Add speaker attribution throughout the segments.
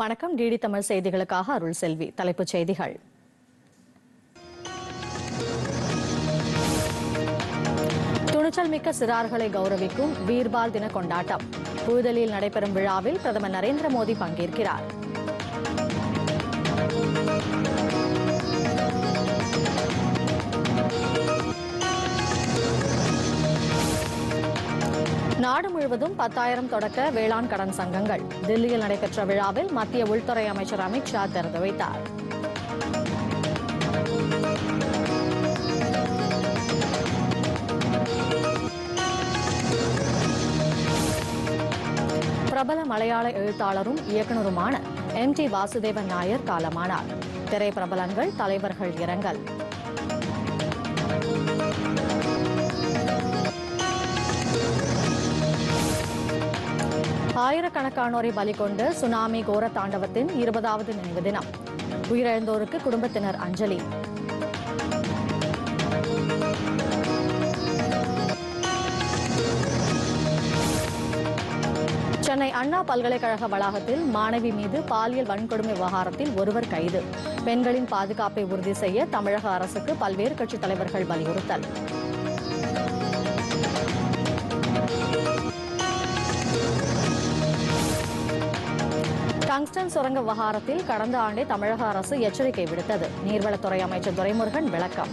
Speaker 1: வணக்கம் டிடி தமிழ் செய்திகளுக்காக அருள் செல்வி தலைப்புச் செய்திகள் துணிச்சல் மிக்க சிறார்களை கௌரவிக்கும் வீர்பால் தின கொண்டாட்டம் புதுதில்லியில் நடைபெறும் விழாவில் பிரதமர் நரேந்திர மோடி பங்கேற்கிறார் நாடு முழுவதும் பத்தாயிரம் தொடக்க வேளாண் கடன் சங்கங்கள் தில்லியில் நடைபெற்ற விழாவில் மத்திய உள்துறை அமைச்சர் அமித் ஷா திறந்து வைத்தார் பிரபல மலையாள எழுத்தாளரும் இயக்குநருமான எம் டி வாசுதேவன் நாயர் காலமானார் திரைப்பிரபலங்கள் தலைவர்கள் இரங்கல் ஆயிரக்கணக்கானோரை பலி கொண்ட சுனாமி கோர தாண்டவத்தின் இருபதாவது நினைவு தினம் உயிரிழந்தோருக்கு குடும்பத்தினர் அஞ்சலி சென்னை அண்ணா பல்கலைக்கழக வளாகத்தில் மாணவி மீது பாலியல் வன்கொடுமை விவகாரத்தில் ஒருவர் கைது பெண்களின் பாதுகாப்பை உறுதி செய்ய தமிழக அரசுக்கு பல்வேறு கட்சித் தலைவர்கள் வலியுறுத்தல் டங்ஸ்டன் சுரங்க விவகாரத்தில் கடந்த ஆண்டே தமிழக அரசு எச்சரிக்கை விடுத்தது நீர்வளத்துறை அமைச்சர் துரைமுருகன் விளக்கம்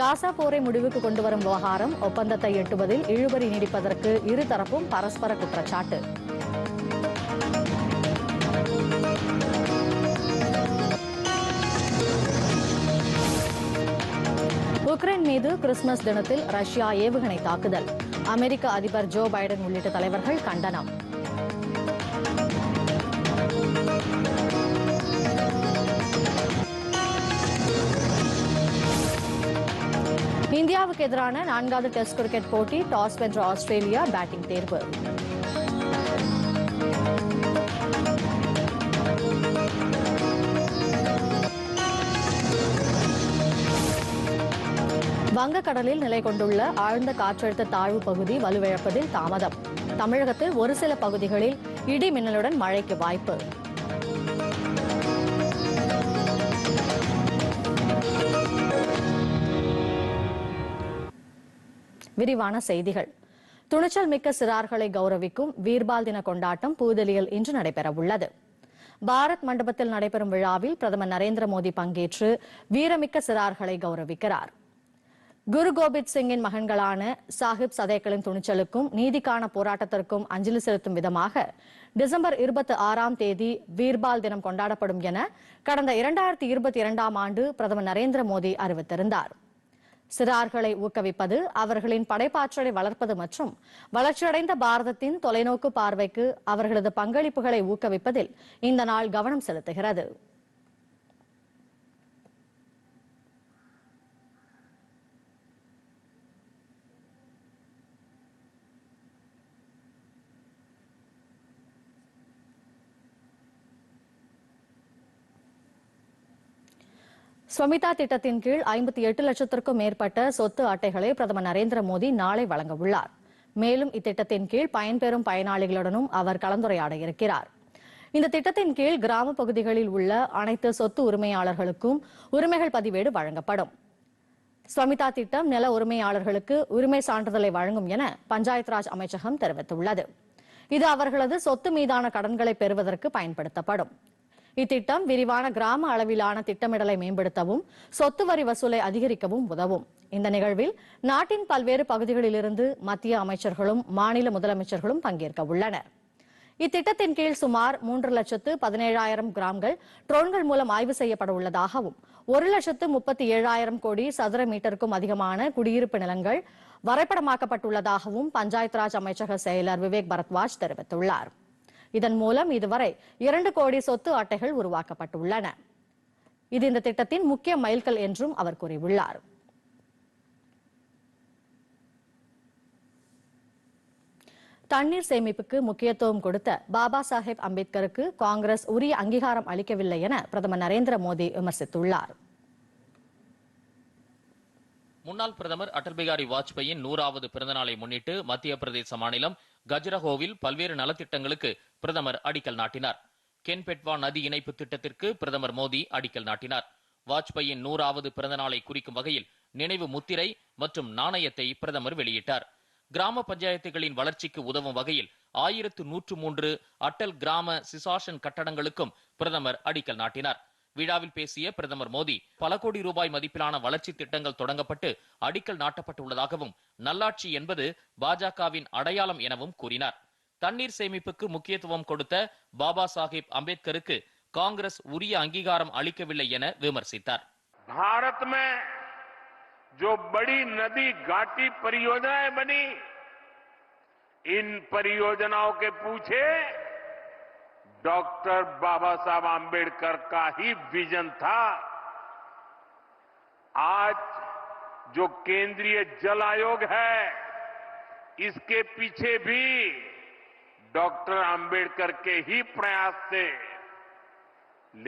Speaker 1: காசா போரை முடிவுக்கு கொண்டு வரும் விவகாரம் ஒப்பந்தத்தை எட்டுவதில் இழுபறி நீடிப்பதற்கு இருதரப்பும் பரஸ்பர குற்றச்சாட்டு ஈரான் மீது கிறிஸ்துமஸ் தினத்தில் ரஷ்யா ஏவுகணை தாக்குதல் அமெரிக்க அதிபர் ஜோ பைடன் உள்ளிட்ட தலைவர்கள் கண்டனம் இந்தியாவுக்கு எதிரான நான்காவது டெஸ்ட் கிரிக்கெட் போட்டி டாஸ் வென்ற ஆஸ்திரேலியா பேட்டிங் தேர்வு வங்கக்கடலில் நிலை கொண்டுள்ள ஆழ்ந்த காற்றழுத்த தாழ்வு பகுதி வலுவிழப்பதில் தாமதம் தமிழகத்தில் ஒரு சில பகுதிகளில் இடி மின்னலுடன் மழைக்கு வாய்ப்பு விரிவான செய்திகள் துணிச்சல் மிக்க சிறார்களை கௌரவிக்கும் வீர்பால் தின கொண்டாட்டம் புதுதில்லியில் இன்று நடைபெறவுள்ளது பாரத் மண்டபத்தில் நடைபெறும் விழாவில் பிரதமர் நரேந்திர மோடி பங்கேற்று வீரமிக்க சிறார்களை கௌரவிக்கிறார் குரு கோபிந்த் சிங்கின் மகன்களான சாஹிப் சதேக்களின் துணிச்சலுக்கும் நீதிக்கான போராட்டத்திற்கும் அஞ்சலி செலுத்தும் விதமாக டிசம்பர் இருபத்தி ஆறாம் தேதி வீர்பால் தினம் கொண்டாடப்படும் என கடந்த இரண்டாயிரத்தி இருபத்தி இரண்டாம் ஆண்டு பிரதமர் நரேந்திர மோடி அறிவித்திருந்தார் சிறார்களை ஊக்குவிப்பது அவர்களின் படைப்பாற்றலை வளர்ப்பது மற்றும் வளர்ச்சியடைந்த பாரதத்தின் தொலைநோக்கு பார்வைக்கு அவர்களது பங்களிப்புகளை ஊக்குவிப்பதில் இந்த நாள் கவனம் செலுத்துகிறது ஸ்வமிதா திட்டத்தின் கீழ் ஐம்பத்தி எட்டு லட்சத்திற்கும் மேற்பட்ட சொத்து அட்டைகளை பிரதமர் நரேந்திர மோடி நாளை வழங்க உள்ளார் மேலும் இத்திட்டத்தின் கீழ் பயன்பெறும் பயனாளிகளுடனும் அவர் கலந்துரையாட இருக்கிறார் இந்த திட்டத்தின் கீழ் கிராம பகுதிகளில் உள்ள அனைத்து சொத்து உரிமையாளர்களுக்கும் உரிமைகள் பதிவேடு வழங்கப்படும் ஸ்வமிதா திட்டம் நில உரிமையாளர்களுக்கு உரிமை சான்றிதழை வழங்கும் என பஞ்சாயத் ராஜ் அமைச்சகம் தெரிவித்துள்ளது இது அவர்களது சொத்து மீதான கடன்களை பெறுவதற்கு பயன்படுத்தப்படும் இத்திட்டம் விரிவான கிராம அளவிலான திட்டமிடலை மேம்படுத்தவும் சொத்து வரி வசூலை அதிகரிக்கவும் உதவும் இந்த நிகழ்வில் நாட்டின் பல்வேறு பகுதிகளிலிருந்து மத்திய அமைச்சர்களும் மாநில முதலமைச்சர்களும் பங்கேற்க உள்ளனர் இத்திட்டத்தின் கீழ் சுமார் மூன்று லட்சத்து பதினேழாயிரம் கிராம்கள் ட்ரோன்கள் மூலம் ஆய்வு செய்யப்பட உள்ளதாகவும் ஒரு லட்சத்து முப்பத்தி ஏழாயிரம் கோடி சதுர மீட்டருக்கும் அதிகமான குடியிருப்பு நிலங்கள் வரைபடமாக்கப்பட்டுள்ளதாகவும் பஞ்சாயத் ராஜ் அமைச்சக செயலர் விவேக் பரத்வாஜ் தெரிவித்துள்ளார் இதன் மூலம் இதுவரை இரண்டு கோடி சொத்து அட்டைகள் உருவாக்கப்பட்டுள்ளன இது இந்த திட்டத்தின் முக்கிய மைல்கள் என்றும் அவர் கூறியுள்ளார் தண்ணீர் சேமிப்புக்கு முக்கியத்துவம் கொடுத்த பாபா சாஹேப் அம்பேத்கருக்கு காங்கிரஸ் உரிய அங்கீகாரம் அளிக்கவில்லை என பிரதமர் நரேந்திர மோடி விமர்சித்துள்ளார்
Speaker 2: முன்னாள் பிரதமர் அடல் பிகாரி வாஜ்பாயின் நூறாவது பிறந்தநாளை முன்னிட்டு மத்திய பிரதேச மாநிலம் கஜரகோவில் பல்வேறு நலத்திட்டங்களுக்கு பிரதமர் அடிக்கல் நாட்டினார் கென்பெட்வா நதி இணைப்பு திட்டத்திற்கு பிரதமர் மோடி அடிக்கல் நாட்டினார் வாஜ்பாயின் நூறாவது நாளை குறிக்கும் வகையில் நினைவு முத்திரை மற்றும் நாணயத்தை பிரதமர் வெளியிட்டார் கிராம பஞ்சாயத்துகளின் வளர்ச்சிக்கு உதவும் வகையில் ஆயிரத்து நூற்று மூன்று அட்டல் கிராம சிசாஷன் கட்டடங்களுக்கும் பிரதமர் அடிக்கல் நாட்டினார் விழாவில் பேசிய பிரதமர் மோடி பல கோடி ரூபாய் மதிப்பிலான வளர்ச்சி திட்டங்கள் தொடங்கப்பட்டு அடிக்கல் நாட்டப்பட்டுள்ளதாகவும் நல்லாட்சி என்பது பாஜகவின் அடையாளம் எனவும் கூறினார் தண்ணீர் சேமிப்புக்கு முக்கியத்துவம் கொடுத்த பாபா சாஹிப் அம்பேத்கருக்கு காங்கிரஸ் உரிய அங்கீகாரம் அளிக்கவில்லை என விமர்சித்தார்
Speaker 3: பாரத் में जो बड़ी नदी घाटी परियोजनाएं बनी इन डॉक्टर बाबा साहब आंबेडकर का ही विजन था आज जो केंद्रीय जल आयोग है इसके पीछे भी डॉक्टर आंबेडकर के ही प्रयास थे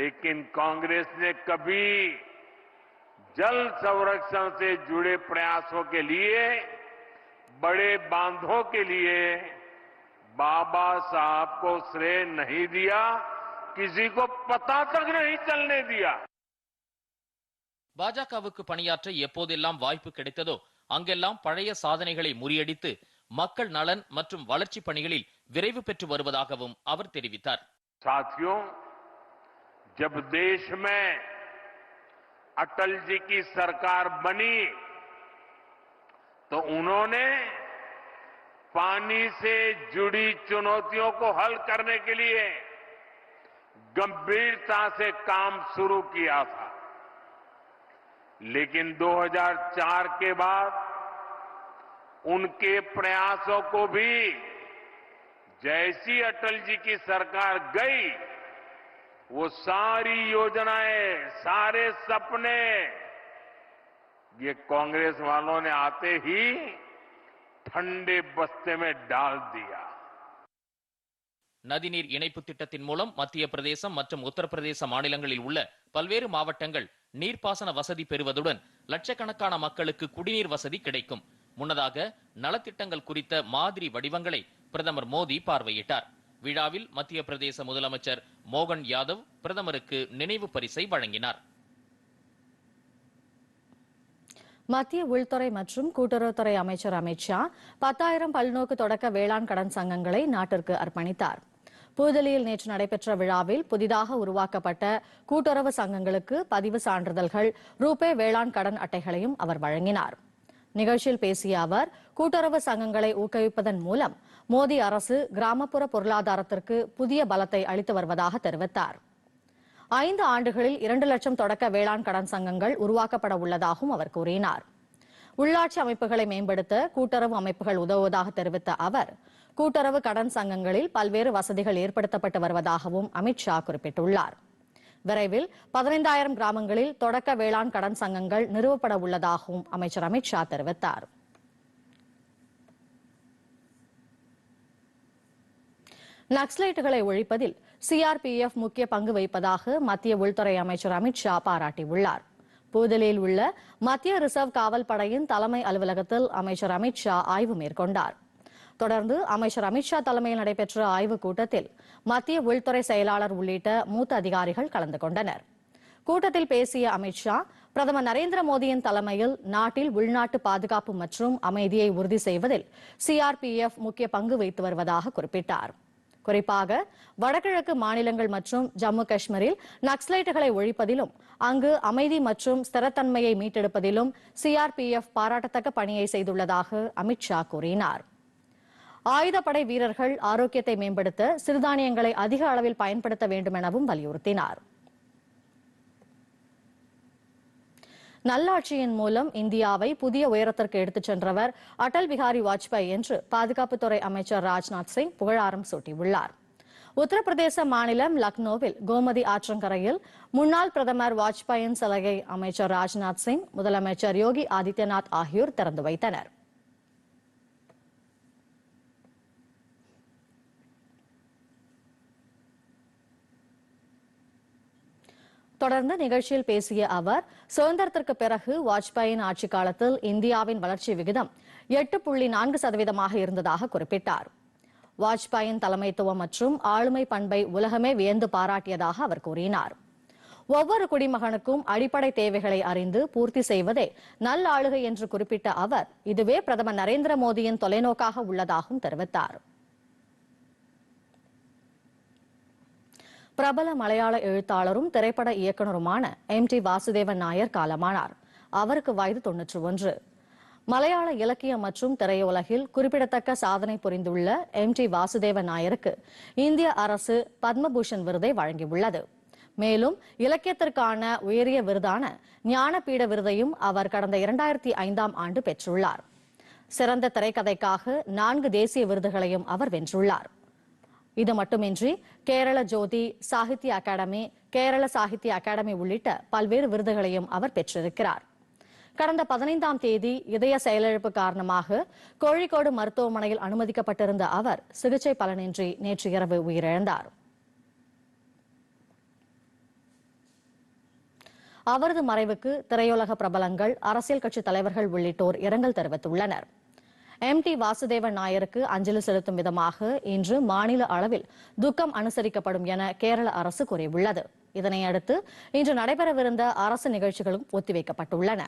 Speaker 3: लेकिन कांग्रेस ने कभी जल संरक्षण से जुड़े प्रयासों के लिए बड़े बांधों के लिए बाबा साहब को श्रेय नहीं दिया किसी को पता तक नहीं चलने दिया
Speaker 2: बाजा कबुक பணியா처 எப்பொதெல்லாம் वायुपु கிடைத்தது அங்கெல்லாம் பழைய சாதனைகளை முறியடித்து மக்கள் நலன் மற்றும் வளர்ச்சி பணிகளில் ವಿರೇವು பெற்று வருவதாகவும் அவர் தெரிவித்தார்
Speaker 3: साथियों जब देश में अटल जी की सरकार बनी तो उन्होंने पानी से जुड़ी चुनौतियों को हल करने के लिए गंभीरता से काम शुरू किया था लेकिन 2004 के बाद उनके प्रयासों को भी जैसी अटल जी की सरकार गई वो सारी योजनाएं सारे सपने ये कांग्रेस वालों ने आते ही ठंडे बस्ते में डाल दिया
Speaker 2: நதிநீர் இணைப்பு திட்டத்தின் மூலம் மத்திய பிரதேசம் மற்றும் உத்தரப்பிரதேச மாநிலங்களில் உள்ள பல்வேறு மாவட்டங்கள் நீர்ப்பாசன வசதி பெறுவதுடன் லட்சக்கணக்கான மக்களுக்கு குடிநீர் வசதி கிடைக்கும் முன்னதாக நலத்திட்டங்கள் குறித்த மாதிரி வடிவங்களை பிரதமர் மோடி பார்வையிட்டார் விழாவில் மத்திய பிரதேச முதலமைச்சர் மோகன் யாதவ் பிரதமருக்கு நினைவு பரிசை வழங்கினார்
Speaker 1: மத்திய உள்துறை மற்றும் கூட்டுறவுத்துறை அமைச்சர் அமித்ஷா பத்தாயிரம் பல்நோக்கு தொடக்க வேளாண் கடன் சங்கங்களை நாட்டிற்கு அர்ப்பணித்தார் புதுதில்லியில் நேற்று நடைபெற்ற விழாவில் புதிதாக உருவாக்கப்பட்ட கூட்டுறவு சங்கங்களுக்கு பதிவு சான்றிதழ்கள் ரூபே வேளாண் கடன் அட்டைகளையும் அவர் வழங்கினார் நிகழ்ச்சியில் பேசிய அவர் கூட்டுறவு சங்கங்களை ஊக்குவிப்பதன் மூலம் மோடி அரசு கிராமப்புற பொருளாதாரத்திற்கு புதிய பலத்தை அளித்து வருவதாக தெரிவித்தாா் ஐந்து ஆண்டுகளில் இரண்டு லட்சம் தொடக்க வேளாண் கடன் சங்கங்கள் உருவாக்கப்பட உள்ளதாகவும் அவர் கூறினார் உள்ளாட்சி அமைப்புகளை மேம்படுத்த கூட்டுறவு அமைப்புகள் உதவுவதாக தெரிவித்த அவர் கூட்டுறவு கடன் சங்கங்களில் பல்வேறு வசதிகள் ஏற்படுத்தப்பட்டு வருவதாகவும் அமித்ஷா குறிப்பிட்டுள்ளார் விரைவில் பதினைந்தாயிரம் கிராமங்களில் தொடக்க வேளாண் கடன் சங்கங்கள் நிறுவப்பட உள்ளதாகவும் அமைச்சர் அமித்ஷா தெரிவித்தார் நக்ஸலைட்டுகளை ஒழிப்பதில் சிஆர்பிஎஃப் முக்கிய பங்கு வைப்பதாக மத்திய உள்துறை அமைச்சர் அமித் ஷா பாராட்டியுள்ளார் புதுதில்லியில் உள்ள மத்திய ரிசர்வ் காவல் படையின் தலைமை அலுவலகத்தில் அமைச்சர் அமித் ஷா ஆய்வு மேற்கொண்டார் தொடர்ந்து அமைச்சர் அமித் ஷா தலைமையில் நடைபெற்ற ஆய்வுக் கூட்டத்தில் மத்திய உள்துறை செயலாளர் உள்ளிட்ட மூத்த அதிகாரிகள் கலந்து கொண்டனர் கூட்டத்தில் பேசிய அமித் ஷா பிரதமர் நரேந்திர மோடியின் தலைமையில் நாட்டில் உள்நாட்டு பாதுகாப்பு மற்றும் அமைதியை உறுதி செய்வதில் சிஆர்பிஎஃப் முக்கிய பங்கு வைத்து வருவதாக குறிப்பிட்டார் குறிப்பாக வடகிழக்கு மாநிலங்கள் மற்றும் ஜம்மு காஷ்மீரில் நக்ஸலைட்டுகளை ஒழிப்பதிலும் அங்கு அமைதி மற்றும் ஸ்திரத்தன்மையை மீட்டெடுப்பதிலும் சிஆர்பிஎஃப் பாராட்டத்தக்க பணியை செய்துள்ளதாக அமித் ஷா கூறினார் ஆயுதப்படை வீரர்கள் ஆரோக்கியத்தை மேம்படுத்த சிறுதானியங்களை அதிக அளவில் பயன்படுத்த வேண்டும் எனவும் வலியுறுத்தினாா் நல்லாட்சியின் மூலம் இந்தியாவை புதிய உயரத்திற்கு எடுத்துச் சென்றவர் அடல் பிகாரி வாஜ்பாய் என்று பாதுகாப்புத்துறை அமைச்சர் ராஜ்நாத் சிங் புகழாரம் சூட்டியுள்ளார் உத்தரப்பிரதேச மாநிலம் லக்னோவில் கோமதி ஆற்றங்கரையில் முன்னாள் பிரதமர் வாஜ்பாயின் சிலையை அமைச்சர் ராஜ்நாத் சிங் முதலமைச்சர் யோகி ஆதித்யநாத் ஆகியோர் திறந்து வைத்தனர் தொடர்ந்து நிகழ்ச்சியில் பேசிய அவர் சுதந்திரத்திற்கு பிறகு வாஜ்பாயின் ஆட்சி காலத்தில் இந்தியாவின் வளர்ச்சி விகிதம் எட்டு புள்ளி நான்கு சதவீதமாக இருந்ததாக குறிப்பிட்டார் வாஜ்பாயின் தலைமைத்துவம் மற்றும் ஆளுமை பண்பை உலகமே வியந்து பாராட்டியதாக அவர் கூறினார் ஒவ்வொரு குடிமகனுக்கும் அடிப்படை தேவைகளை அறிந்து பூர்த்தி செய்வதே நல்லாளுகை என்று குறிப்பிட்ட அவர் இதுவே பிரதமர் நரேந்திர மோடியின் தொலைநோக்காக உள்ளதாகவும் தெரிவித்தாா் பிரபல மலையாள எழுத்தாளரும் திரைப்பட இயக்குனருமான எம் டி வாசுதேவன் நாயர் காலமானார் அவருக்கு வயது தொன்னூற்று ஒன்று மலையாள இலக்கியம் மற்றும் திரையுலகில் குறிப்பிடத்தக்க சாதனை புரிந்துள்ள எம் டி வாசுதேவ நாயருக்கு இந்திய அரசு பத்மபூஷன் விருதை வழங்கியுள்ளது மேலும் இலக்கியத்திற்கான உயரிய விருதான ஞானபீட விருதையும் அவர் கடந்த இரண்டாயிரத்தி ஐந்தாம் ஆண்டு பெற்றுள்ளார் சிறந்த திரைக்கதைக்காக நான்கு தேசிய விருதுகளையும் அவர் வென்றுள்ளார் இது மட்டுமின்றி கேரள ஜோதி சாகித்ய அகாடமி கேரள சாகித்ய அகாடமி உள்ளிட்ட பல்வேறு விருதுகளையும் அவர் பெற்றிருக்கிறார் கடந்த பதினைந்தாம் தேதி இதய செயலிழப்பு காரணமாக கோழிக்கோடு மருத்துவமனையில் அனுமதிக்கப்பட்டிருந்த அவர் சிகிச்சை பலனின்றி நேற்று இரவு உயிரிழந்தார் அவரது மறைவுக்கு திரையுலக பிரபலங்கள் அரசியல் கட்சி தலைவர்கள் உள்ளிட்டோர் இரங்கல் தெரிவித்துள்ளனா் எம் டி வாசுதேவன் நாயருக்கு அஞ்சலி செலுத்தும் விதமாக இன்று மாநில அளவில் துக்கம் அனுசரிக்கப்படும் என கேரள அரசு கூறியுள்ளது இதனையடுத்து இன்று நடைபெறவிருந்த அரசு நிகழ்ச்சிகளும் ஒத்திவைக்கப்பட்டுள்ளன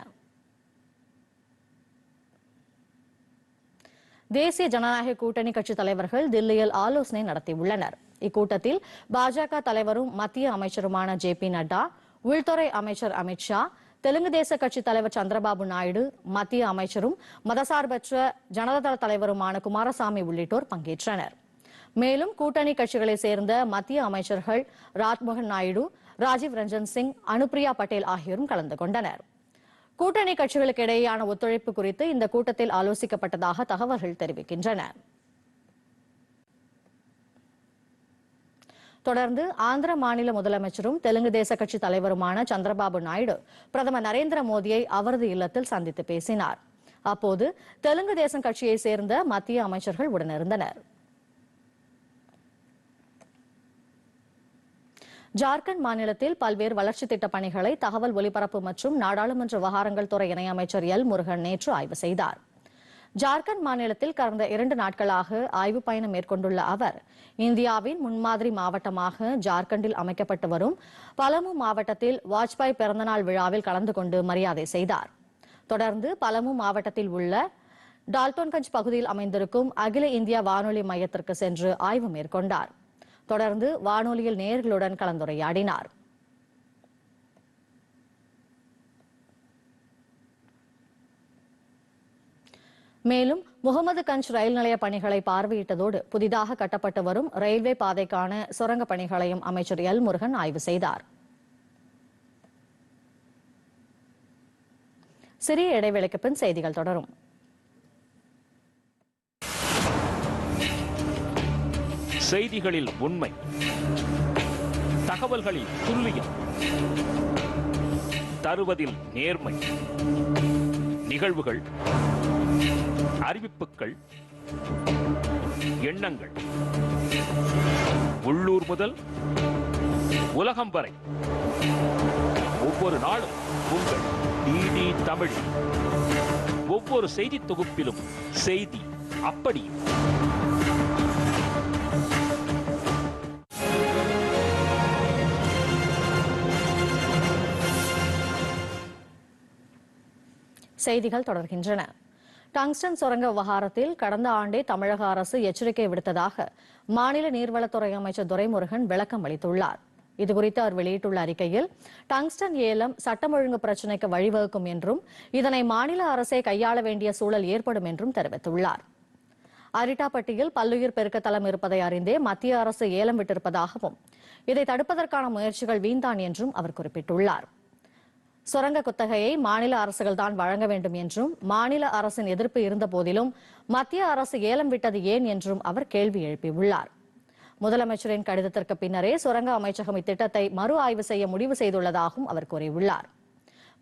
Speaker 1: தேசிய ஜனநாயக கூட்டணி கட்சி தலைவர்கள் தில்லியில் ஆலோசனை நடத்தியுள்ளனர் இக்கூட்டத்தில் பாஜக தலைவரும் மத்திய அமைச்சருமான ஜே பி நட்டா உள்துறை அமைச்சர் அமித்ஷா தெலுங்கு தேச கட்சி தலைவர் சந்திரபாபு நாயுடு மத்திய அமைச்சரும் மதசார்பற்ற ஜனதாதள தலைவருமான குமாரசாமி உள்ளிட்டோர் பங்கேற்றனர் மேலும் கூட்டணி கட்சிகளை சேர்ந்த மத்திய அமைச்சர்கள் ராஜ்மோகன் நாயுடு ராஜீவ் ரஞ்சன் சிங் அனுப்பிரியா பட்டேல் ஆகியோரும் கலந்து கொண்டனர் கூட்டணி கட்சிகளுக்கு இடையேயான ஒத்துழைப்பு குறித்து இந்த கூட்டத்தில் ஆலோசிக்கப்பட்டதாக தகவல்கள் தெரிவிக்கின்றன தொடர்ந்து ஆந்திர மாநில முதலமைச்சரும் தெலுங்கு தேச கட்சி தலைவருமான சந்திரபாபு நாயுடு பிரதமர் நரேந்திர மோடியை அவரது இல்லத்தில் சந்தித்து பேசினார் அப்போது தெலுங்கு தேசம் கட்சியை சேர்ந்த மத்திய அமைச்சர்கள் உடனிருந்தனர் ஜார்க்கண்ட் மாநிலத்தில் பல்வேறு வளர்ச்சித் திட்டப் பணிகளை தகவல் ஒலிபரப்பு மற்றும் நாடாளுமன்ற விவகாரங்கள் துறை இணையமைச்சர் எல் முருகன் நேற்று ஆய்வு செய்தாா் ஜார்க்கண்ட் மாநிலத்தில் கடந்த இரண்டு நாட்களாக ஆய்வு பயணம் மேற்கொண்டுள்ள அவர் இந்தியாவின் முன்மாதிரி மாவட்டமாக ஜார்க்கண்டில் அமைக்கப்பட்டு வரும் பலமு மாவட்டத்தில் வாஜ்பாய் பிறந்தநாள் விழாவில் கலந்து கொண்டு மரியாதை செய்தார் தொடர்ந்து பலமு மாவட்டத்தில் உள்ள டால்டோன்கஞ்ச் பகுதியில் அமைந்திருக்கும் அகில இந்திய வானொலி மையத்திற்கு சென்று ஆய்வு மேற்கொண்டார் தொடர்ந்து வானொலியில் நேர்களுடன் கலந்துரையாடினார் மேலும் முகமது கஞ்ச் ரயில் நிலைய பணிகளை பார்வையிட்டதோடு புதிதாக கட்டப்பட்டு வரும் ரயில்வே பாதைக்கான சுரங்க பணிகளையும் அமைச்சர் எல் முருகன் ஆய்வு செய்தார் சிறிய இடைவெளிக்கு பின் செய்திகள் தொடரும்
Speaker 4: செய்திகளில் உண்மை தகவல்களில் துல்லியம் தருவதில் நேர்மை நிகழ்வுகள் அறிவிப்புகள் எண்ணங்கள் உள்ளூர் முதல் உலகம் வரை ஒவ்வொரு நாளும் உங்கள் டிடி தமிழ் ஒவ்வொரு செய்தி தொகுப்பிலும் செய்தி அப்படி
Speaker 1: செய்திகள் தொடர்கின்றன டங்ஸ்டன் சுரங்க விவகாரத்தில் கடந்த ஆண்டே தமிழக அரசு எச்சரிக்கை விடுத்ததாக மாநில நீர்வளத்துறை அமைச்சர் துரைமுருகன் விளக்கம் அளித்துள்ளார் இதுகுறித்து அவர் வெளியிட்டுள்ள அறிக்கையில் டங்ஸ்டன் ஏலம் சட்டம் ஒழுங்கு பிரச்சினைக்கு வழிவகுக்கும் என்றும் இதனை மாநில அரசே கையாள வேண்டிய சூழல் ஏற்படும் என்றும் தெரிவித்துள்ளார் அரிட்டாப்பட்டியில் பல்லுயிர் பெருக்க தளம் இருப்பதை அறிந்தே மத்திய அரசு ஏலம் விட்டிருப்பதாகவும் இதை தடுப்பதற்கான முயற்சிகள் வீண்தான் என்றும் அவர் குறிப்பிட்டுள்ளார் சுரங்க குத்தகையை மாநில அரசுகள் தான் வழங்க வேண்டும் என்றும் மாநில அரசின் எதிர்ப்பு இருந்த போதிலும் மத்திய அரசு ஏலம் விட்டது ஏன் என்றும் அவர் கேள்வி எழுப்பியுள்ளார் முதலமைச்சரின் கடிதத்திற்கு பின்னரே சுரங்க அமைச்சகம் இத்திட்டத்தை மறு ஆய்வு செய்ய முடிவு செய்துள்ளதாகவும் அவர் கூறியுள்ளார்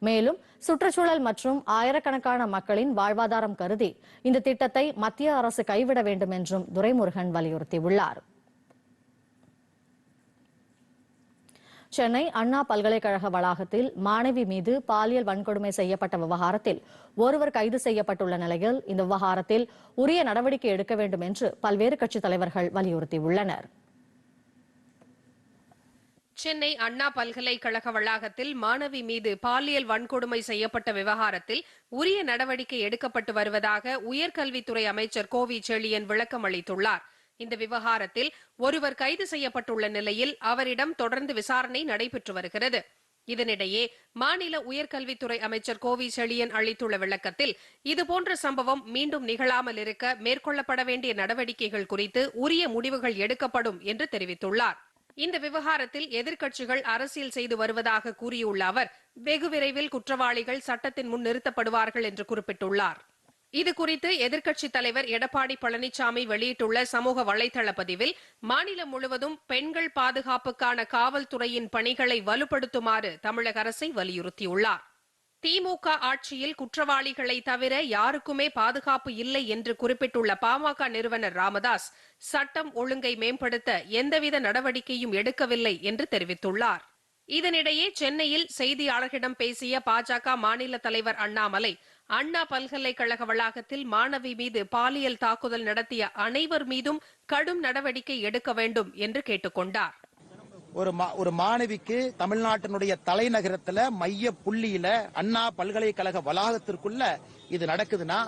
Speaker 1: மேலும் சுற்றுச்சூழல் மற்றும் ஆயிரக்கணக்கான மக்களின் வாழ்வாதாரம் கருதி இந்த திட்டத்தை மத்திய அரசு கைவிட வேண்டும் என்றும் துரைமுருகன் வலியுறுத்தியுள்ளார் சென்னை அண்ணா பல்கலைக்கழக வளாகத்தில் மாணவி மீது பாலியல் வன்கொடுமை செய்யப்பட்ட விவகாரத்தில் ஒருவர் கைது செய்யப்பட்டுள்ள நிலையில் இந்த விவகாரத்தில் உரிய நடவடிக்கை எடுக்க வேண்டும் என்று பல்வேறு கட்சித் தலைவர்கள் வலியுறுத்தியுள்ளனர்
Speaker 5: சென்னை அண்ணா பல்கலைக்கழக வளாகத்தில் மாணவி மீது பாலியல் வன்கொடுமை செய்யப்பட்ட விவகாரத்தில் உரிய நடவடிக்கை எடுக்கப்பட்டு வருவதாக உயர்கல்வித்துறை அமைச்சர் கோவி செழியன் விளக்கம் அளித்துள்ளார் இந்த விவகாரத்தில் ஒருவர் கைது செய்யப்பட்டுள்ள நிலையில் அவரிடம் தொடர்ந்து விசாரணை நடைபெற்று வருகிறது இதனிடையே மாநில உயர்கல்வித்துறை அமைச்சர் கோவி செழியன் அளித்துள்ள விளக்கத்தில் இதுபோன்ற சம்பவம் மீண்டும் நிகழாமல் இருக்க மேற்கொள்ளப்பட வேண்டிய நடவடிக்கைகள் குறித்து உரிய முடிவுகள் எடுக்கப்படும் என்று தெரிவித்துள்ளார் இந்த விவகாரத்தில் எதிர்க்கட்சிகள் அரசியல் செய்து வருவதாக கூறியுள்ள அவர் வெகு விரைவில் குற்றவாளிகள் சட்டத்தின் முன் நிறுத்தப்படுவார்கள் என்று குறிப்பிட்டுள்ளார் இது குறித்து எதிர்க்கட்சித் தலைவர் எடப்பாடி பழனிசாமி வெளியிட்டுள்ள சமூக வலைதள பதிவில் மாநிலம் முழுவதும் பெண்கள் பாதுகாப்புக்கான காவல்துறையின் பணிகளை வலுப்படுத்துமாறு தமிழக அரசை வலியுறுத்தியுள்ளார் திமுக ஆட்சியில் குற்றவாளிகளை தவிர யாருக்குமே பாதுகாப்பு இல்லை என்று குறிப்பிட்டுள்ள பாமக நிறுவனர் ராமதாஸ் சட்டம் ஒழுங்கை மேம்படுத்த எந்தவித நடவடிக்கையும் எடுக்கவில்லை என்று தெரிவித்துள்ளார் இதனிடையே சென்னையில் செய்தியாளர்களிடம் பேசிய பாஜக மாநில தலைவர் அண்ணாமலை அண்ணா பல்கலைக்கழக வளாகத்தில் மாணவி மீது பாலியல் தாக்குதல் நடத்திய அனைவர் மீதும் கடும் நடவடிக்கை எடுக்க வேண்டும் என்று கேட்டுக்கொண்டார்
Speaker 6: ஒரு ஒரு மாணவிக்கு தமிழ்நாட்டினுடைய தலைநகரத்துல மைய புள்ளியில அண்ணா பல்கலைக்கழக வளாகத்திற்குள்ள இது நடக்குதுன்னா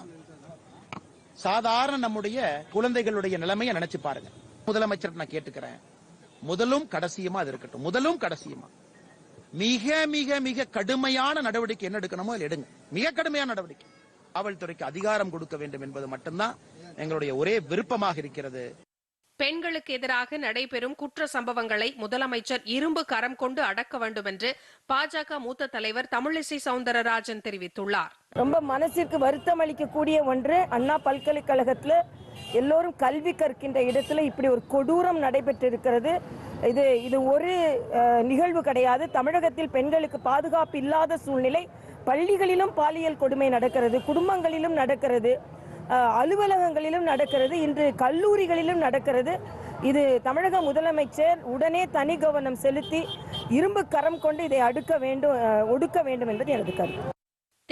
Speaker 6: சாதாரண நம்முடைய குழந்தைகளுடைய நிலைமையை நினைச்சு பாருங்க முதலமைச்சர் நான் கேட்டுக்கிறேன் முதலும் கடைசியுமா அது இருக்கட்டும் முதலும் கடைசியுமா மிக மிக மிக கடுமையான நடவடிக்கை என்ன எடுக்கணுமோ அதில் எடுங்க மிக கடுமையான நடவடிக்கை காவல்துறைக்கு அதிகாரம் கொடுக்க வேண்டும் என்பது மட்டும்தான் எங்களுடைய ஒரே விருப்பமாக இருக்கிறது
Speaker 5: பெண்களுக்கு எதிராக நடைபெறும் குற்ற சம்பவங்களை முதலமைச்சர் இரும்பு கரம் கொண்டு அடக்க வேண்டும் என்று பாஜக மூத்த தலைவர் தமிழிசை சவுந்தரராஜன் தெரிவித்துள்ளார்
Speaker 7: ரொம்ப மனசிற்கு வருத்தம் அளிக்கக்கூடிய ஒன்று அண்ணா பல்கலைக்கழகத்தில் எல்லோரும் கல்வி கற்கின்ற இடத்துல இப்படி ஒரு கொடூரம் நடைபெற்றிருக்கிறது இது இது ஒரு நிகழ்வு கிடையாது தமிழகத்தில் பெண்களுக்கு பாதுகாப்பு இல்லாத சூழ்நிலை பள்ளிகளிலும் பாலியல் கொடுமை நடக்கிறது குடும்பங்களிலும் நடக்கிறது அலுவலகங்களிலும் நடக்கிறது இன்று கல்லூரிகளிலும் நடக்கிறது இது தமிழக முதலமைச்சர் உடனே தனி கவனம் செலுத்தி இரும்பு கரம் கொண்டு இதை அடுக்க வேண்டும் ஒடுக்க வேண்டும் என்பது எனது கருத்து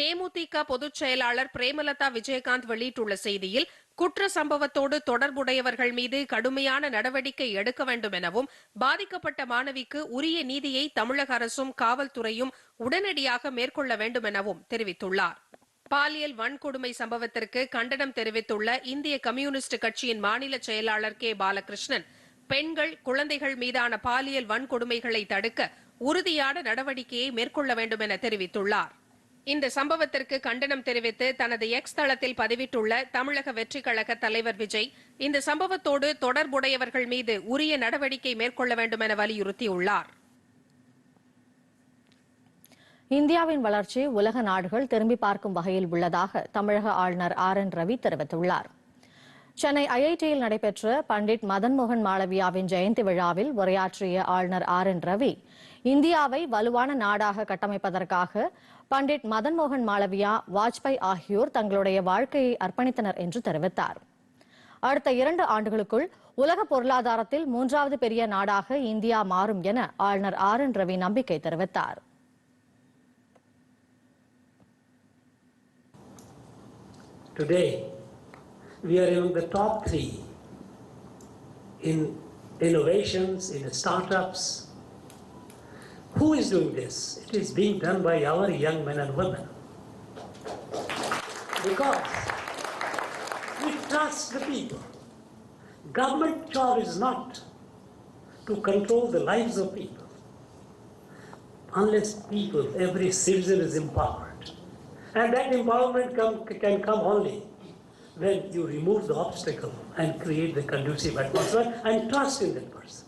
Speaker 5: தேமுதிக பொதுச் செயலாளர் பிரேமலதா விஜயகாந்த் வெளியிட்டுள்ள செய்தியில் குற்ற சம்பவத்தோடு தொடர்புடையவர்கள் மீது கடுமையான நடவடிக்கை எடுக்க வேண்டும் எனவும் பாதிக்கப்பட்ட மாணவிக்கு உரிய நீதியை தமிழக அரசும் காவல்துறையும் உடனடியாக மேற்கொள்ள வேண்டும் எனவும் தெரிவித்துள்ளார் பாலியல் வன்கொடுமை சம்பவத்திற்கு கண்டனம் தெரிவித்துள்ள இந்திய கம்யூனிஸ்ட் கட்சியின் மாநில செயலாளர் கே பாலகிருஷ்ணன் பெண்கள் குழந்தைகள் மீதான பாலியல் வன்கொடுமைகளை தடுக்க உறுதியான நடவடிக்கையை மேற்கொள்ள வேண்டும் என தெரிவித்துள்ளார் இந்த சம்பவத்திற்கு கண்டனம் தெரிவித்து தனது எக்ஸ் தளத்தில் பதிவிட்டுள்ள தமிழக வெற்றிக் கழக தலைவர் விஜய் இந்த சம்பவத்தோடு தொடர்புடையவர்கள் மீது உரிய நடவடிக்கை மேற்கொள்ள வேண்டும் என வலியுறுத்தியுள்ளாா்
Speaker 1: இந்தியாவின் வளர்ச்சி உலக நாடுகள் திரும்பி பார்க்கும் வகையில் உள்ளதாக தமிழக ஆளுநர் ஆர் என் ரவி தெரிவித்துள்ளார் சென்னை ஐஐடியில் நடைபெற்ற பண்டிட் மதன்மோகன் மாளவியாவின் ஜெயந்தி விழாவில் உரையாற்றிய ஆளுநர் ஆர் என் ரவி இந்தியாவை வலுவான நாடாக கட்டமைப்பதற்காக பண்டிட் மதன்மோகன் மாளவியா வாஜ்பாய் ஆகியோர் தங்களுடைய வாழ்க்கையை அர்ப்பணித்தனர் என்று தெரிவித்தார் அடுத்த இரண்டு ஆண்டுகளுக்குள் உலக பொருளாதாரத்தில் மூன்றாவது பெரிய நாடாக இந்தியா மாறும் என ஆளுநர் ஆர் என் ரவி நம்பிக்கை தெரிவித்தாா்
Speaker 8: Today, we are among the top three in innovations, in startups. Who is doing this? It is being done by our young men and women. Because we trust the people. Government job is not to control the lives of people, unless people, every citizen is empowered. And that empowerment come, can come only when you remove the obstacle and create the conducive atmosphere and trust in that person.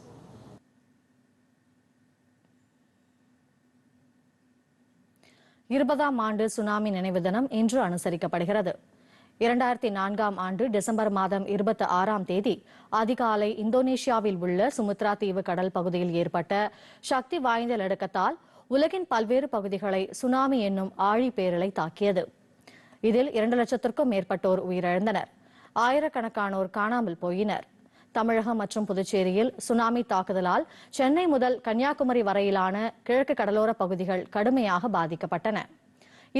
Speaker 1: இருபதாம் ஆண்டு tsunami நினைவு தினம் இன்று அனுசரிக்கப்படுகிறது இரண்டாயிரத்தி நான்காம் ஆண்டு December மாதம் இருபத்தி ஆறாம் தேதி அதிகாலை இந்தோனேஷியாவில் உள்ள சுமுத்ரா தீவு கடல் பகுதியில் ஏற்பட்ட சக்தி வாய்ந்த நடுக்கத்தால் உலகின் பல்வேறு பகுதிகளை சுனாமி என்னும் ஆழி பேரலை தாக்கியது இதில் இரண்டு லட்சத்திற்கும் மேற்பட்டோர் உயிரிழந்தனர் ஆயிரக்கணக்கானோர் காணாமல் போயினர் தமிழகம் மற்றும் புதுச்சேரியில் சுனாமி தாக்குதலால் சென்னை முதல் கன்னியாகுமரி வரையிலான கிழக்கு கடலோர பகுதிகள் கடுமையாக பாதிக்கப்பட்டன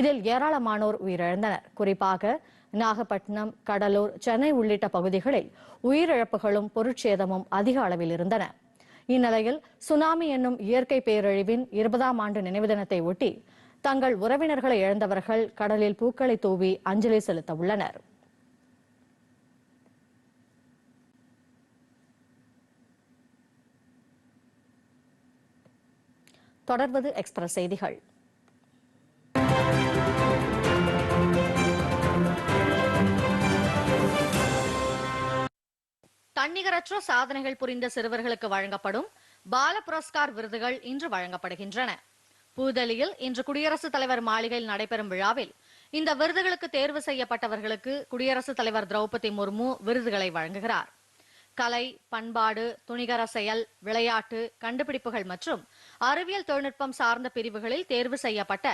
Speaker 1: இதில் ஏராளமானோர் உயிரிழந்தனர் குறிப்பாக நாகப்பட்டினம் கடலூர் சென்னை உள்ளிட்ட பகுதிகளில் உயிரிழப்புகளும் பொருட்சேதமும் அதிக அளவில் இருந்தன இந்நிலையில் சுனாமி என்னும் இயற்கை பேரழிவின் இருபதாம் ஆண்டு நினைவு தினத்தை ஒட்டி தங்கள் உறவினர்களை இழந்தவர்கள் கடலில் பூக்களை தூவி அஞ்சலி செலுத்த உள்ளனர் தொடர்வது எக்ஸ்பிரஸ் செய்திகள் தன்னிகரற்ற சாதனைகள் புரிந்த சிறுவர்களுக்கு வழங்கப்படும் பால புரஸ்கார் விருதுகள் இன்று வழங்கப்படுகின்றன புதுதில்லியில் இன்று குடியரசுத் தலைவர் மாளிகையில் நடைபெறும் விழாவில் இந்த விருதுகளுக்கு தேர்வு செய்யப்பட்டவர்களுக்கு குடியரசுத் தலைவர் திரௌபதி முர்மு விருதுகளை வழங்குகிறார் கலை பண்பாடு துணிகர செயல் விளையாட்டு கண்டுபிடிப்புகள் மற்றும் அறிவியல் தொழில்நுட்பம் சார்ந்த பிரிவுகளில் தேர்வு செய்யப்பட்ட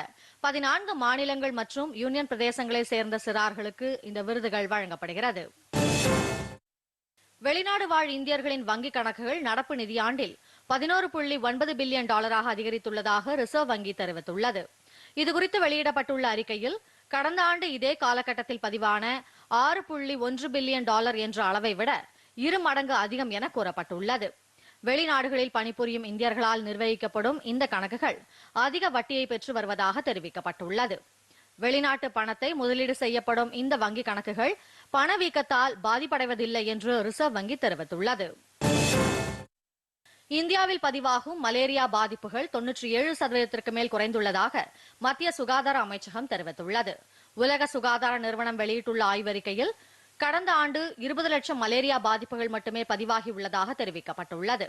Speaker 1: பதினான்கு மாநிலங்கள் மற்றும் யூனியன் பிரதேசங்களைச் சேர்ந்த சிறார்களுக்கு இந்த விருதுகள் வழங்கப்படுகிறது வெளிநாடு வாழ் இந்தியர்களின் வங்கிக் கணக்குகள் நடப்பு நிதியாண்டில் பதினோரு புள்ளி ஒன்பது பில்லியன் டாலராக அதிகரித்துள்ளதாக ரிசர்வ் வங்கி தெரிவித்துள்ளது இதுகுறித்து வெளியிடப்பட்டுள்ள அறிக்கையில் கடந்த ஆண்டு இதே காலகட்டத்தில் பதிவான ஆறு புள்ளி ஒன்று பில்லியன் டாலர் என்ற அளவை விட இரு மடங்கு அதிகம் என கூறப்பட்டுள்ளது வெளிநாடுகளில் பணிபுரியும் இந்தியர்களால் நிர்வகிக்கப்படும் இந்த கணக்குகள் அதிக வட்டியை பெற்று வருவதாக தெரிவிக்கப்பட்டுள்ளது வெளிநாட்டு பணத்தை முதலீடு செய்யப்படும் இந்த வங்கி கணக்குகள் பணவீக்கத்தால் பாதிப்படைவதில்லை என்று ரிசர்வ் வங்கி தெரிவித்துள்ளது இந்தியாவில் பதிவாகும் மலேரியா பாதிப்புகள் தொன்னூற்றி ஏழு சதவீதத்திற்கு மேல் குறைந்துள்ளதாக மத்திய சுகாதார அமைச்சகம் தெரிவித்துள்ளது உலக சுகாதார நிறுவனம் வெளியிட்டுள்ள ஆய்வறிக்கையில் கடந்த ஆண்டு இருபது லட்சம் மலேரியா பாதிப்புகள் மட்டுமே பதிவாகியுள்ளதாக தெரிவிக்கப்பட்டுள்ளது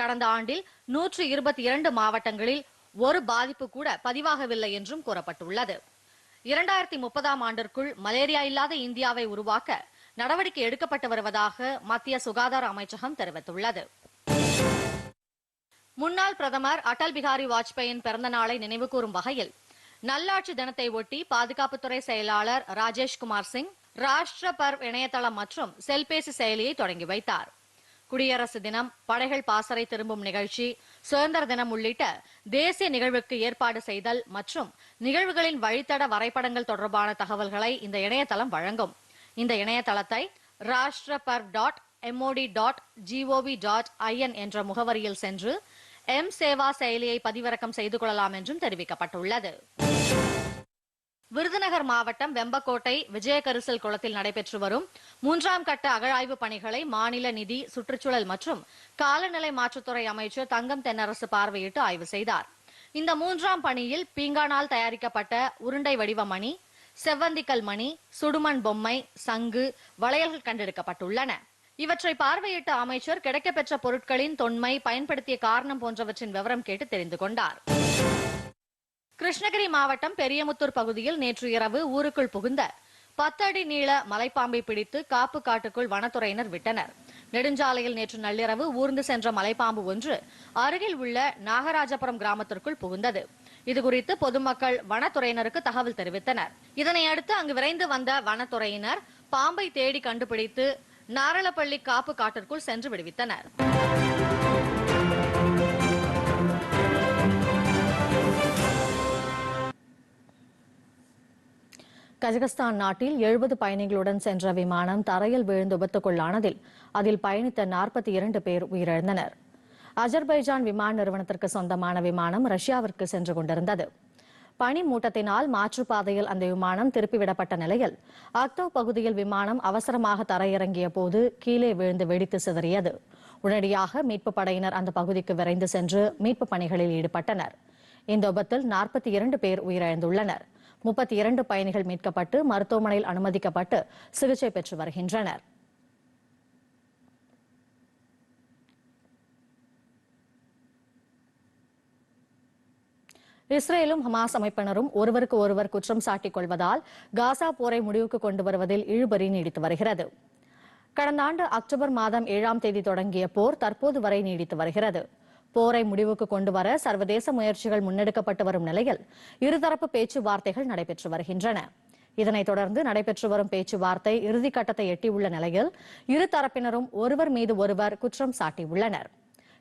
Speaker 1: கடந்த ஆண்டில் நூற்று இருபத்தி இரண்டு மாவட்டங்களில் ஒரு பாதிப்பு கூட பதிவாகவில்லை என்றும் கூறப்பட்டுள்ளது இரண்டாயிரத்தி முப்பதாம் ஆண்டிற்குள் மலேரியா இல்லாத இந்தியாவை உருவாக்க நடவடிக்கை எடுக்கப்பட்டு வருவதாக மத்திய சுகாதார அமைச்சகம் தெரிவித்துள்ளது முன்னாள் பிரதமர் அடல் பிகாரி வாஜ்பேயின் பிறந்த நாளை நினைவுகூரும் வகையில் நல்லாட்சி தினத்தை ஒட்டி பாதுகாப்புத்துறை செயலாளர் ராஜேஷ்குமார் சிங் ராஷ்டிர பர்வ் இணையதளம் மற்றும் செல்பேசி செயலியை தொடங்கி வைத்தாா் குடியரசு தினம் படைகள் பாசறை திரும்பும் நிகழ்ச்சி சுதந்திர தினம் உள்ளிட்ட தேசிய நிகழ்வுக்கு ஏற்பாடு செய்தல் மற்றும் நிகழ்வுகளின் வழித்தட வரைபடங்கள் தொடர்பான தகவல்களை இந்த இணையதளம் வழங்கும் இந்த இணையதளத்தை ராஷ்டிரபர் dot MOD dot GOV dot IN என்ற முகவரியில் சென்று எம் சேவா செயலியை பதிவிறக்கம் செய்து கொள்ளலாம் என்றும் தெரிவிக்கப்பட்டுள்ளது விருதுநகர் மாவட்டம் வெம்பக்கோட்டை விஜயகரிசல் குளத்தில் நடைபெற்று வரும் மூன்றாம் கட்ட அகழாய்வு பணிகளை மாநில நிதி சுற்றுச்சூழல் மற்றும் காலநிலை மாற்றுத்துறை அமைச்சர் தங்கம் தென்னரசு பார்வையிட்டு ஆய்வு செய்தார் இந்த மூன்றாம் பணியில் பீங்கானால் தயாரிக்கப்பட்ட உருண்டை வடிவ மணி செவ்வந்திக்கல் மணி சுடுமண் பொம்மை சங்கு வளையல்கள் கண்டெடுக்கப்பட்டுள்ளன இவற்றை பார்வையிட்ட அமைச்சர் கிடைக்கப்பெற்ற பொருட்களின் தொன்மை பயன்படுத்திய காரணம் போன்றவற்றின் விவரம் கேட்டு தெரிந்து கொண்டார் கிருஷ்ணகிரி மாவட்டம் பெரியமுத்தூர் பகுதியில் நேற்று இரவு ஊருக்குள் புகுந்த பத்தடி நீள மலைப்பாம்பை பிடித்து காப்பு காட்டுக்குள் வனத்துறையினர் விட்டனர் நெடுஞ்சாலையில் நேற்று நள்ளிரவு ஊர்ந்து சென்ற மலைப்பாம்பு ஒன்று அருகில் உள்ள நாகராஜபுரம் கிராமத்திற்குள் புகுந்தது இதுகுறித்து பொதுமக்கள் வனத்துறையினருக்கு தகவல் தெரிவித்தனர் இதனையடுத்து அங்கு விரைந்து வந்த வனத்துறையினர் பாம்பை தேடி கண்டுபிடித்து நாரளப்பள்ளி காப்பு காட்டிற்குள் சென்று விடுவித்தனர் கஜகஸ்தான் நாட்டில் எழுபது பயணிகளுடன் சென்ற விமானம் தரையில் விழுந்து விபத்துக்குள்ளானதில் அதில் பயணித்த நாற்பத்தி இரண்டு பேர் உயிரிழந்தனர் அஜர்பைஜான் விமான நிறுவனத்திற்கு சொந்தமான விமானம் ரஷ்யாவிற்கு சென்று கொண்டிருந்தது பனி மூட்டத்தினால் மாற்றுப்பாதையில் அந்த விமானம் திருப்பிவிடப்பட்ட நிலையில் அக்டோப் பகுதியில் விமானம் அவசரமாக தரையிறங்கிய போது கீழே விழுந்து வெடித்து சிதறியது உடனடியாக மீட்பு படையினர் அந்த பகுதிக்கு விரைந்து சென்று மீட்பு பணிகளில் ஈடுபட்டனர் இந்த விபத்தில் நாற்பத்தி இரண்டு பேர் உயிரிழந்துள்ளனர் முப்பத்தி இரண்டு பயணிகள் மீட்கப்பட்டு மருத்துவமனையில் அனுமதிக்கப்பட்டு சிகிச்சை பெற்று வருகின்றனர் இஸ்ரேலும் ஹமாஸ் அமைப்பினரும் ஒருவருக்கு ஒருவர் குற்றம் சாட்டிக் கொள்வதால் காசா போரை முடிவுக்கு கொண்டு வருவதில் இழுபறி நீடித்து வருகிறது கடந்த ஆண்டு அக்டோபர் மாதம் ஏழாம் தேதி தொடங்கிய போர் தற்போது வரை நீடித்து வருகிறது போரை முடிவுக்கு கொண்டு வர சர்வதேச முயற்சிகள் முன்னெடுக்கப்பட்டு வரும் நிலையில் இருதரப்பு பேச்சுவார்த்தைகள் நடைபெற்று வருகின்றன இதனைத் தொடர்ந்து நடைபெற்று வரும் பேச்சுவார்த்தை இறுதிக்கட்டத்தை எட்டியுள்ள நிலையில் இரு தரப்பினரும் ஒருவர் மீது ஒருவர் குற்றம் சாட்டியுள்ளனர்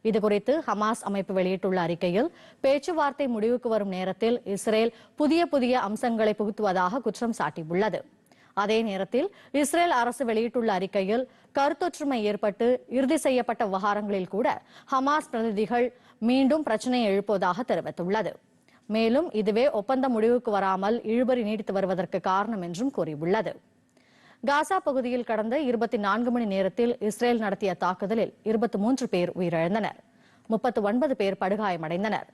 Speaker 1: இதுகுறித்து ஹமாஸ் அமைப்பு வெளியிட்டுள்ள அறிக்கையில் பேச்சுவார்த்தை முடிவுக்கு வரும் நேரத்தில் இஸ்ரேல் புதிய புதிய அம்சங்களை புகுத்துவதாக குற்றம் சாட்டியுள்ளது அதே நேரத்தில் இஸ்ரேல் அரசு வெளியிட்டுள்ள அறிக்கையில் கருத்தொற்றுமை ஏற்பட்டு இறுதி செய்யப்பட்ட விவகாரங்களில் கூட ஹமாஸ் பிரதிநிதிகள் மீண்டும் பிரச்சனையை எழுப்புவதாக தெரிவித்துள்ளது மேலும் இதுவே ஒப்பந்த முடிவுக்கு வராமல் இழுபறி நீடித்து வருவதற்கு காரணம் என்றும் கூறியுள்ளது காசா பகுதியில் கடந்த இருபத்தி நான்கு மணி நேரத்தில் இஸ்ரேல் நடத்திய தாக்குதலில் இருபத்தி மூன்று பேர் உயிரிழந்தனர் முப்பத்தி ஒன்பது பேர் படுகாயமடைந்தனர்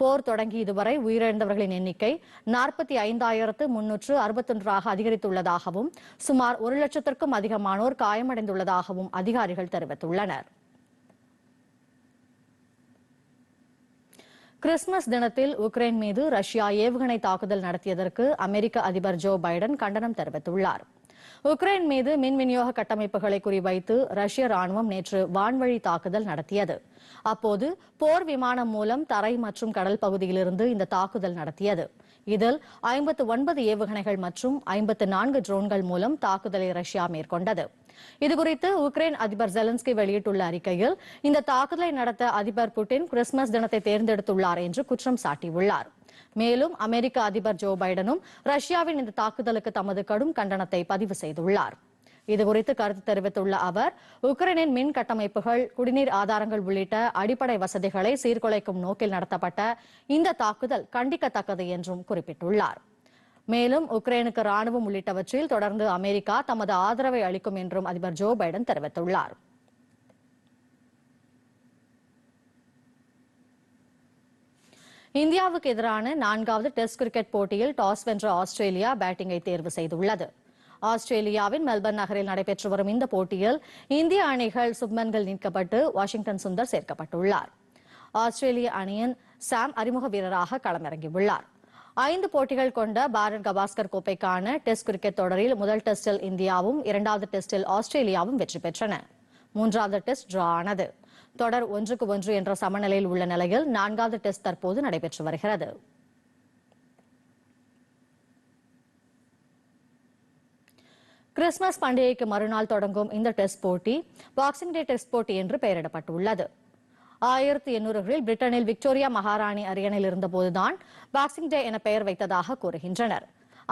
Speaker 1: போர் தொடங்கி இதுவரை உயிரிழந்தவர்களின் எண்ணிக்கை நாற்பத்தி ஐந்தாயிரத்து முன்னூற்று அறுபத்தொன்றாக அதிகரித்துள்ளதாகவும் சுமார் ஒரு லட்சத்திற்கும் அதிகமானோர் காயமடைந்துள்ளதாகவும் அதிகாரிகள் தெரிவித்துள்ளனர் கிறிஸ்துமஸ் தினத்தில் உக்ரைன் மீது ரஷ்யா ஏவுகணை தாக்குதல் நடத்தியதற்கு அமெரிக்க அதிபர் ஜோ பைடன் கண்டனம் தெரிவித்துள்ளாா் உக்ரைன் மீது மின் விநியோக கட்டமைப்புகளை குறிவைத்து ரஷ்ய ராணுவம் நேற்று வான்வழி தாக்குதல் நடத்தியது அப்போது போர் விமானம் மூலம் தரை மற்றும் கடல் பகுதியிலிருந்து இந்த தாக்குதல் நடத்தியது இதில் ஐம்பத்து ஒன்பது ஏவுகணைகள் மற்றும் ஐம்பத்து நான்கு ட்ரோன்கள் மூலம் தாக்குதலை ரஷ்யா மேற்கொண்டது இதுகுறித்து உக்ரைன் அதிபர் ஜெலன்ஸ்கி வெளியிட்டுள்ள அறிக்கையில் இந்த தாக்குதலை நடத்த அதிபர் புட்டின் கிறிஸ்துமஸ் தினத்தை தேர்ந்தெடுத்துள்ளார் என்று குற்றம் சாட்டியுள்ளார் மேலும் அமெரிக்க அதிபர் ஜோ பைடனும் ரஷ்யாவின் இந்த தாக்குதலுக்கு தமது கடும் கண்டனத்தை பதிவு செய்துள்ளார் இதுகுறித்து கருத்து தெரிவித்துள்ள அவர் உக்ரைனின் மின் கட்டமைப்புகள் குடிநீர் ஆதாரங்கள் உள்ளிட்ட அடிப்படை வசதிகளை சீர்குலைக்கும் நோக்கில் நடத்தப்பட்ட இந்த தாக்குதல் கண்டிக்கத்தக்கது என்றும் குறிப்பிட்டுள்ளார் மேலும் உக்ரைனுக்கு ராணுவம் உள்ளிட்டவற்றில் தொடர்ந்து அமெரிக்கா தமது ஆதரவை அளிக்கும் என்றும் அதிபர் ஜோ பைடன் தெரிவித்துள்ளார் இந்தியாவுக்கு எதிரான நான்காவது டெஸ்ட் கிரிக்கெட் போட்டியில் டாஸ் வென்ற ஆஸ்திரேலியா பேட்டிங்கை தேர்வு செய்துள்ளது ஆஸ்திரேலியாவின் மெல்பர்ன் நகரில் நடைபெற்று வரும் இந்த போட்டியில் இந்திய அணிகள் சுப்மன்கள் நீக்கப்பட்டு வாஷிங்டன் சுந்தர் சேர்க்கப்பட்டுள்ளார் ஆஸ்திரேலிய அணியின் சாம் அறிமுக வீரராக களமிறங்கியுள்ளார் ஐந்து போட்டிகள் கொண்ட பாரத் கவாஸ்கர் கோப்பைக்கான டெஸ்ட் கிரிக்கெட் தொடரில் முதல் டெஸ்டில் இந்தியாவும் இரண்டாவது டெஸ்டில் ஆஸ்திரேலியாவும் வெற்றி பெற்றன மூன்றாவது டெஸ்ட் டிரா ஆனது தொடர் ஒன்றுக்கு ஒன்று என்ற சமநிலையில் உள்ள நிலையில் நான்காவது டெஸ்ட் தற்போது நடைபெற்று வருகிறது கிறிஸ்துமஸ் பண்டிகைக்கு மறுநாள் தொடங்கும் இந்த டெஸ்ட் போட்டி பாக்ஸிங் டே டெஸ்ட் போட்டி என்று பெயரிடப்பட்டுள்ளது ஆயிரத்தி எண்ணூறுகளில் பிரிட்டனில் விக்டோரியா மகாராணி அரியணையில் இருந்தபோதுதான் பாக்ஸிங் டே என பெயர் வைத்ததாக கூறுகின்றனர்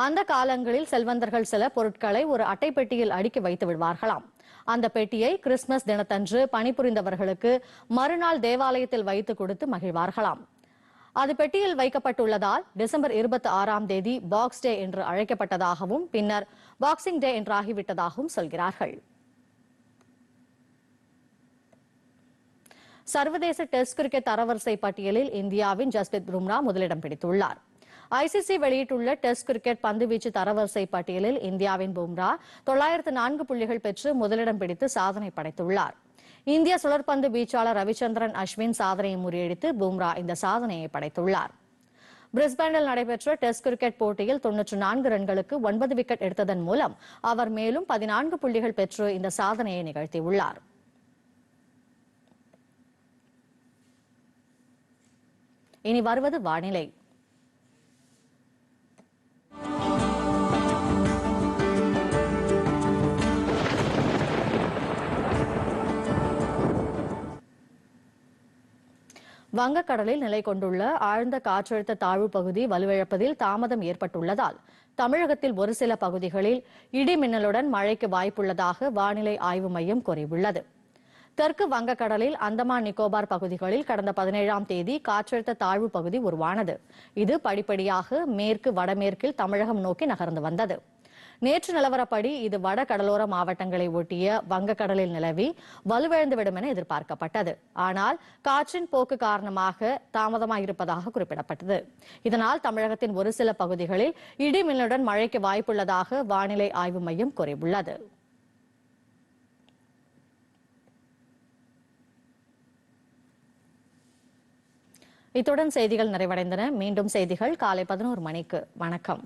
Speaker 1: அந்த காலங்களில் செல்வந்தர்கள் சில பொருட்களை ஒரு அட்டைப்பெட்டியில் அடுக்கி வைத்து விடுவார்களாம் அந்த பெட்டியை கிறிஸ்துமஸ் தினத்தன்று பணிபுரிந்தவர்களுக்கு மறுநாள் தேவாலயத்தில் வைத்து கொடுத்து மகிழ்வார்களாம் அது பெட்டியில் வைக்கப்பட்டுள்ளதால் டிசம்பர் இருபத்தி ஆறாம் தேதி பாக்ஸ் டே என்று அழைக்கப்பட்டதாகவும் பின்னர் பாக்ஸிங் டே என்றாகிவிட்டதாகவும் சொல்கிறார்கள் சர்வதேச டெஸ்ட் கிரிக்கெட் தரவரிசை பட்டியலில் இந்தியாவின் ஜஸ்பித் பும்ரா முதலிடம் பிடித்துள்ளார் ஐசிசி வெளியிட்டுள்ள டெஸ்ட் கிரிக்கெட் பந்துவீச்சு தரவரிசை பட்டியலில் இந்தியாவின் பும்ரா தொள்ளாயிரத்து நான்கு புள்ளிகள் பெற்று முதலிடம் பிடித்து சாதனை படைத்துள்ளார் இந்திய சுழற்பந்து வீச்சாளர் ரவிச்சந்திரன் அஸ்வின் சாதனையை முறியடித்து பும்ரா இந்த சாதனையை படைத்துள்ளார் பிரிஸ்பேனில் நடைபெற்ற டெஸ்ட் கிரிக்கெட் போட்டியில் தொன்னூற்று நான்கு ரன்களுக்கு ஒன்பது விக்கெட் எடுத்ததன் மூலம் அவர் மேலும் பதினான்கு புள்ளிகள் பெற்று இந்த சாதனையை நிகழ்த்தியுள்ளார் இனி வருவது வானிலை வங்கக்கடலில் நிலை கொண்டுள்ள ஆழ்ந்த காற்றழுத்த தாழ்வு பகுதி வலுவிழப்பதில் தாமதம் ஏற்பட்டுள்ளதால் தமிழகத்தில் ஒரு சில பகுதிகளில் இடி மின்னலுடன் மழைக்கு வாய்ப்புள்ளதாக வானிலை ஆய்வு மையம் கூறியுள்ளது தெற்கு வங்கக்கடலில் அந்தமான் நிக்கோபார் பகுதிகளில் கடந்த பதினேழாம் தேதி காற்றழுத்த தாழ்வு பகுதி உருவானது இது படிப்படியாக மேற்கு வடமேற்கில் தமிழகம் நோக்கி நகர்ந்து வந்தது நேற்று நிலவரப்படி இது வட கடலோர மாவட்டங்களை ஒட்டிய வங்கக்கடலில் நிலவி வலுவிழந்துவிடும் என எதிர்பார்க்கப்பட்டது ஆனால் காற்றின் போக்கு காரணமாக தாமதமாயிருப்பதாக இருப்பதாக குறிப்பிடப்பட்டது இதனால் தமிழகத்தின் ஒரு சில பகுதிகளில் இடிமின்னலுடன் மழைக்கு வாய்ப்புள்ளதாக வானிலை ஆய்வு மையம் கூறியுள்ளது இத்துடன் செய்திகள் நிறைவடைந்தன மீண்டும் செய்திகள் காலை பதினோரு மணிக்கு வணக்கம்